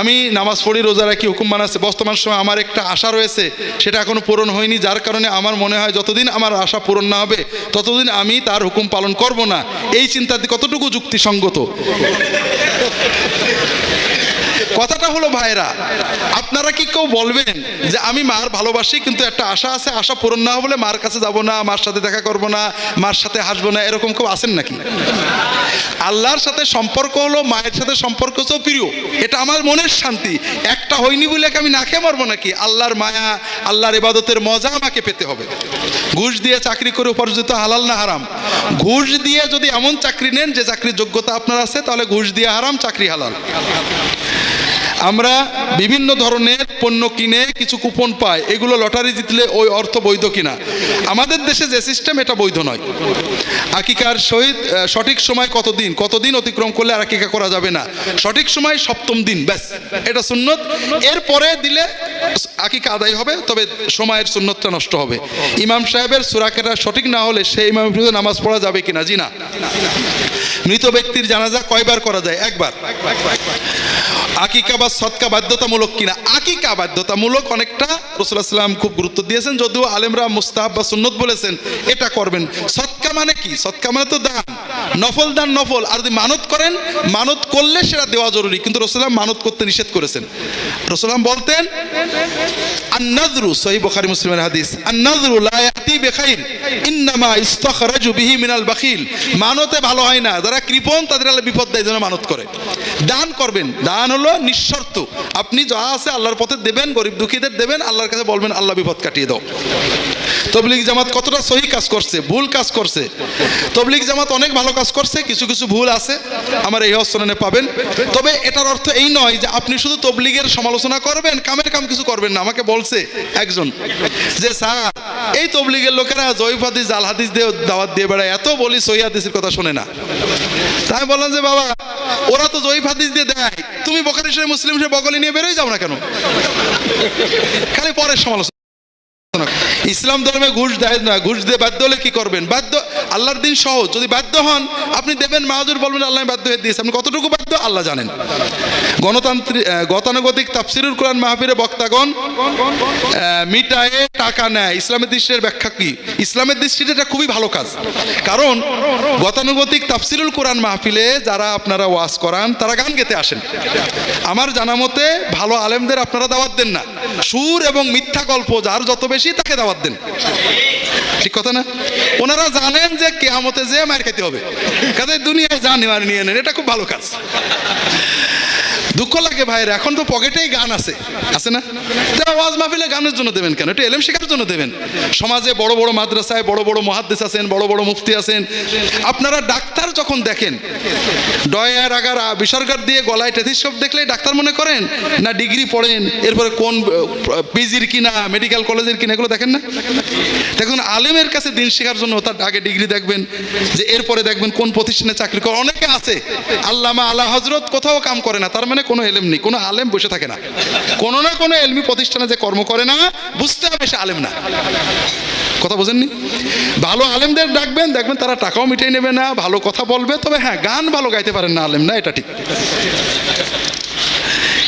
আমি নামাজ পড়ি, রোজা রাখি, হুকুম মানাচ্ছে বর্তমান সময় আমার একটা আশা রয়েছে, সেটা এখনও পূরণ হয়নি, যার কারণে আমার মনে হয় যতদিন আমার আশা পূরণ না হবে, ততদিন আমি তার হুকুম পালন করব না। এই চিন্তাটি কতটুকু যুক্তিসঙ্গত? কথাটা হলো ভাইরা আপনারা কি কেউ বলবেন যে আমি মার ভালোবাসি, কিন্তু একটা আশা আছে? আশা পূরণ না হলে মার কাছে যাব না, মার সাথে দেখা করব না, মার সাথে হাসবো না, এরকম কেউ আছেন নাকি? আল্লাহর সাথে সম্পর্ক হলো, মায়ের সাথে সম্পর্ক হচ্ছে প্রিয়। এটা আমার মনের শান্তি। একটা হয়নি বলে আমি না খেয়ে মরবো নাকি? আল্লাহর মায়া, আল্লাহর ইবাদতের মজা আমাকে পেতে হবে। ঘুষ দিয়ে চাকরি করে উপার্জিত হালাল না হারাম? ঘুষ দিয়ে যদি এমন চাকরি নেন, যে চাকরির যোগ্যতা আপনার আছে, তাহলে ঘুষ দিয়ে হারাম, চাকরি হালাল। আমরা বিভিন্ন ধরনের পণ্য কিনে কিছু কুপন পাই, এগুলো লটারি জিতলে ওই অর্থ বৈধ কিনা? আমাদের দেশে যে সিস্টেম এটা বৈধ নয়। আকিকার সহিত সঠিক সময় কতদিন? কতদিন অতিক্রম করলে আর আকিকা করা যাবে না? সঠিক সময় সপ্তম দিন, ব্যাস। এটা সুন্নত। এরপরে দিলে আকিকা আদায় হবে, তবে সময়ের সুন্নতটা নষ্ট হবে। ইমাম সাহেবের সুরাকেটা সঠিক না হলে সেই ইমাম নামাজ পড়া যাবে কিনা? জি না। মৃত ব্যক্তির জানাজা কয়বার করা যায়? একবার। আকিকা বা সৎকা বাধ্যতামূলক কিনা? আকিকা বাধ্যতামূলক অনেকটা খুব গুরুত্ব দিয়েছেন, যদিও আলেমরা মুস্তাহাব বা সুন্নত বলেছেন, এটা করবেন। সৎকা মানে কি? সৎকা মানে তো দান। নফল দান নফল। আর যদি মানত করেন, মানত করলে সেটা দেওয়া জরুরি, কিন্তু রসুলাম মানত করতে নিষেধ করেছেন। রসুলাম বলতেন, আন্নাজরু সহি বখারি মুসলিমের হাদিস, আন্নাজরু লা ইয়াতি বিখাইর। ইন্নামা ইস্তাখরাজু বিহি মিনাল বাখিল। মানতে ভালো হয় না। যারা কৃপণ, তাদের আল্লাহ বিপদ দেয় যেন মানত করে। দান করবেন। দান হলো নিঃশর্ত। আপনি যা আছে আল্লাহর পথে দেবেন, গরিব দুঃখীদের দেবেন, আল্লাহর কাছে বলবেন, আল্লাহ, বিপদ কাটিয়ে দাও। তবলিগ জামাত কতটা সহি কাজ করছে, ভুল কাজ করছে। তবলিগ জামাত অনেক ভালো কাজ করছে, কিছু কিছু ভুল আছে। আমার এই হস্তনে পাবেন। তবে এটার অর্থ এই নয় যে আপনি শুধু তবলিগের সমালোচনা করবেন, কামের কাম কিছু করবেন না। আমাকে বলছে একজন যে, স্যার এই তবলিগের লোকেরা জয়ীফ হাদিস আল হাদিস দিয়ে দাওয়াত দিয়ে বেড়ায়। এত বলি সহি হাদিসের কথা শোনে না। তাই বললাম যে, বাবা, ওরা তো জয়ীফ হাদিস দিয়ে দেয়। তুমি বকারি মুসলিম সে বগলি নিয়ে বেরোই যাও না কেন? খালি পরের সমালোচনা। ইসলাম ধর্মে ঘুষ দেয় না, ঘুষ দিয়ে বাধ্য হলে কি করবেন? বাধ্য, আল্লাহর দিন সহজ। যদি বাধ্য হন, আপনি দেবেন, মাহাজুর বলবেন, আল্লাহ বাধ্য হয়ে দিয়েছে। আপনি কতটুকু বাধ্য? আল্লাহ জানেন। গণতান্ত্রিক গতানুগতিক তাফসিরুল কোরআন মাহফিরে বক্তাগণ মিটায়ে টাকা নেয়। ইসলামের দৃষ্টির ব্যাখ্যা কি? ইসলামের দৃষ্টিতে এটা খুবই ভালো কাজ। কারণ, গতানুগতিক তাফসিরুল কোরআন মাহফিলে যারা আপনারা ওয়াজ করান, তারা গান গেতে আসেন। আমার জানা মতে, ভালো আলেমদের আপনারা দাওয়াত দেন না। সুর এবং মিথ্যা গল্প যার যত বেশি, তাকে দাওয়াত দেন। ঠিক কথা না? ওনারা জানেন যে কেয়ামতে যে মার খেতে হবে। কাজে দুনিয়ায় জানি মার নিয়ে নেন, এটা খুব ভালো কাজ। দুঃখ লাগে ভাইয়ের, এখন তো পকেটেই গান আছে। আছে না? তা ওয়াজ মাহফিলে গানের জন্য দেবেন কেন? এটা এলেম শেখার জন্য দেবেন। সমাজে বড় বড় মাদ্রাসায় বড় বড় মহাদ্দেশ আছেন, বড় বড় মুফতি আছেন। আপনারা ডাক্তার যখন দেখেন, ডয়ার, আগার, বিসর্গার দিয়ে গলায় টেথিসব দেখলেই ডাক্তার মনে করেন? না ডিগ্রি পড়েন, এরপরে কোন পিজির কিনা, মেডিকেল কলেজের কিনা, এগুলো দেখেন না? দেখুন, আলেমের কাছে দিন শেখার জন্য তার আগে ডিগ্রি দেখবেন, যে এরপরে দেখবেন কোন প্রতিষ্ঠানে চাকরি করে অনেকে আছে, আল্লামা আলা হজরত কোথাও কাম করে না, তার মানে কোনো এলেম নেই, কোনো আলেম বসে থাকে না। কোনো না কোনো এলমি প্রতিষ্ঠানে যে কর্ম করে না, বুঝতে হবে সে আলেম না। কথা বোঝেননি? ভালো আলেমদের ডাকবেন, দেখবেন তারা টাকাও মিটিয়ে নেবে না, ভালো কথা বলবে, তবে হ্যাঁ গান ভালো গাইতে পারেন না আলেম, না এটা ঠিক।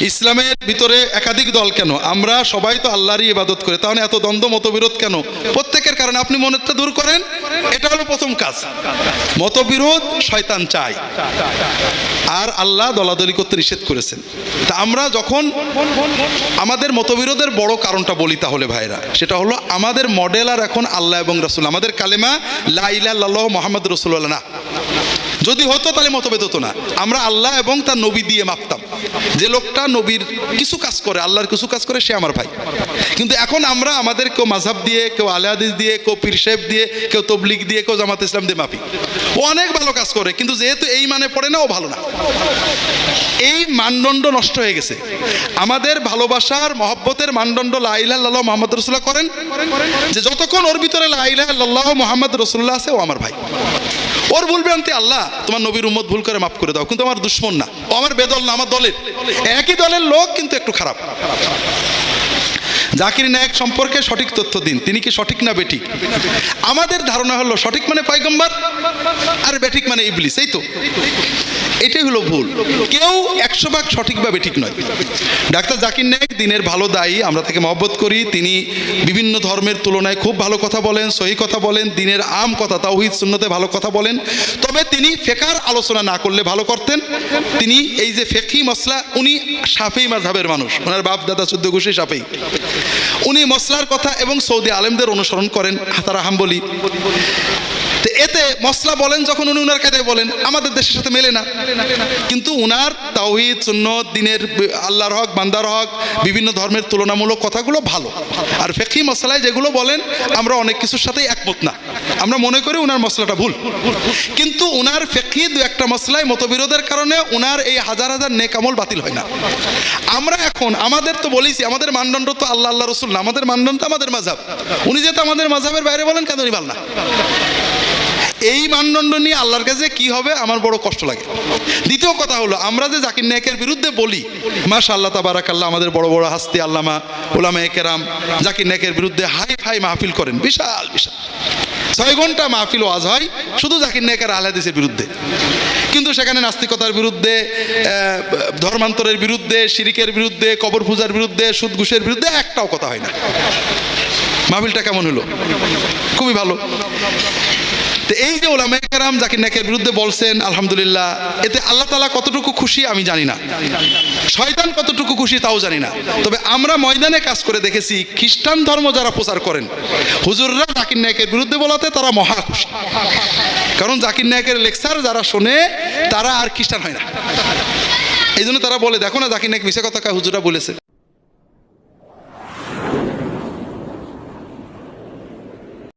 ইসলামের ভিতরে একাধিক দল কেন? আমরা সবাই তো আল্লাহরই ইবাদত করে। তাহলে এত দ্বন্দ্ব, মতবিরোধ কেন? প্রত্যেকের কারণে আপনি মনেরটা দূর করেন, এটা হলো প্রথম কাজ। মতবিরোধ শয়তান চায়। আর আল্লাহ দলাদলি করতে নিষেধ করেছেন। তা আমরা যখন আমাদের মতবিরোধের বড় কারণটা বলি তাহলে ভাইরা, সেটা হলো আমাদের মডেল আর এখন আল্লাহ এবং রসুল। আমাদের কালেমা লাইল্লাহ মোহাম্মদ রসুল্লাহ না। যদি হতো তাহলে মতভেদ হতো না। আমরা আল্লাহ এবং তার নবী দিয়ে মাপতাম। যে লোকটা নবীর কিছু কাজ করে, আল্লাহর কিছু কাজ করে, সে আমার ভাই। কিন্তু এখন আমরা আমাদের কেউ মাঝহাব দিয়ে, কেউ আলে হাদিস দিয়ে, কেউ পীর সাহেব দিয়ে, কেউ তবলিক দিয়ে, কেউ জামাত ইসলাম দিয়ে মাপি। ও অনেক ভালো কাজ করে, কিন্তু যেহেতু এই মানে পড়ে না, ও ভালো না। এই মানদণ্ড নষ্ট হয়ে গেছে। আমাদের ভালোবাসার, মহব্বতের মানদণ্ড লাইলাহ মোহাম্মদ রসুল্লাহ করেন, যে যতক্ষণ ওর ভিতরে লাইলাহ মোহাম্মদ রসুল্লাহ আছে, ও আমার ভাই। ওর বলবে ভ্রান্তি আল্লাহ, তোমার নবীর উম্মত ভুল করে মাফ করে দাও, কিন্তু আমার দুশ্মন না। আমার বেদল না, আমার দলের। একই দলের লোক, কিন্তু একটু খারাপ। জাকির নায়ক সম্পর্কে সঠিক তথ্য দিন, তিনি কি সঠিক না বেঠিক? আমাদের ধারণা হলো সঠিক মানে পাইগম্বার আর বেঠিক মানে ইবলিস, এই তো। এটাই হলো ভুল। কেউ একশো ভাগ সঠিক বা বেঠিক নয়। ডাক্তার জাকির নায়ক, দিনের ভালো দায়ী, আমরা তাকে মহব্বত করি। তিনি বিভিন্ন ধর্মের তুলনায় খুব ভালো কথা বলেন, সহি কথা বলেন, দিনের আম কথা, তাওহিদ, সুন্নতে ভালো কথা বলেন। তবে তিনি ফেকার আলোচনা না করলে ভালো করতেন। তিনি এই যে ফেকি মশলা উনি সাফেই মাঝাবের মানুষ। ওনার বাপ দাদা চোদ্দ গোষ্ঠী সাফেই। উনি মশলার কথা এবং সৌদি আলেমদের অনুসরণ করেন হাতারা হাম্বলি। তো এতে মশলা বলেন, যখন উনি উনার কাছে বলেন, আমাদের দেশের সাথে মেলে না। কিন্তু উনার তাওহিদ, সুন্নত, দিনের আল্লাহর হক, বান্দার হক, বিভিন্ন ধর্মের তুলনামূলক কথাগুলো ভালো। আর ফেকি মশলায় যেগুলো বলেন, আমরা অনেক কিছুর সাথেই একমত না। আমরা মনে করি উনার মশলাটা ভুল। কিন্তু উনার ফেকি দু একটা মশলায় মতবিরোধের কারণে উনার এই হাজার হাজার নেকামল বাতিল হয় না। আমরা এখন, আমাদের তো বলেছি আমাদের মানদণ্ড তো আল্লাহ আল্লাহ, রসুল না। আমাদের মানদণ্ড আমাদের মাঝাব। উনি যেহেতু আমাদের মাঝাবের বাইরে বলেন, কেন উনি ভালো না? এই মানদণ্ড নিয়ে আল্লাহর কাছে কি হবে? আমার বড় কষ্ট লাগে। দ্বিতীয় কথা হলো, আমরা যে জাকির নায়কের বিরুদ্ধে বলি মাশা আল্লাহ তাবারাকাল্লাহ, আমাদের বড় বড় হাস্তি, আল্লামা ওলামা কেরাম জাকির নায়কের বিরুদ্ধে হাই ফাই মাহফিল করেন, বিশাল বিশাল। ছয় ঘণ্টা মাহফিল ওয়াজ হয়, শুধু জাকির নায়কের আহলাদিসের বিরুদ্ধে। কিন্তু সেখানে নাস্তিকতার বিরুদ্ধে ধর্মান্তরের বিরুদ্ধে, শিরিকের বিরুদ্ধে, কবর পূজার বিরুদ্ধে সুদ ঘুষের বিরুদ্ধে একটাও কথা হয় না। মাহফিলটা কেমন হলো? খুবই ভালো। তো এই যে ওলামা কেরাম জাকির নায়কের বিরুদ্ধে বলছেন, আলহামদুলিল্লাহ, এতে আল্লাহ তালা কতটুকু খুশি আমি জানি না। শয়তান কতটুকু খুশি তাও জানি না। তবে আমরা ময়দানে কাজ করে দেখেছি, খ্রিস্টান ধর্ম যারা প্রচার করেন, হুজুররা জাকির নায়কের বিরুদ্ধে বলাতে তারা মহা খুশি। কারণ জাকির নায়কের লেকচার যারা শোনে, তারা আর খ্রিস্টান হয় না। এই জন্য তারা বলে, দেখো না জাকির নায়ক মিশে কথা হুজুরা বলেছে।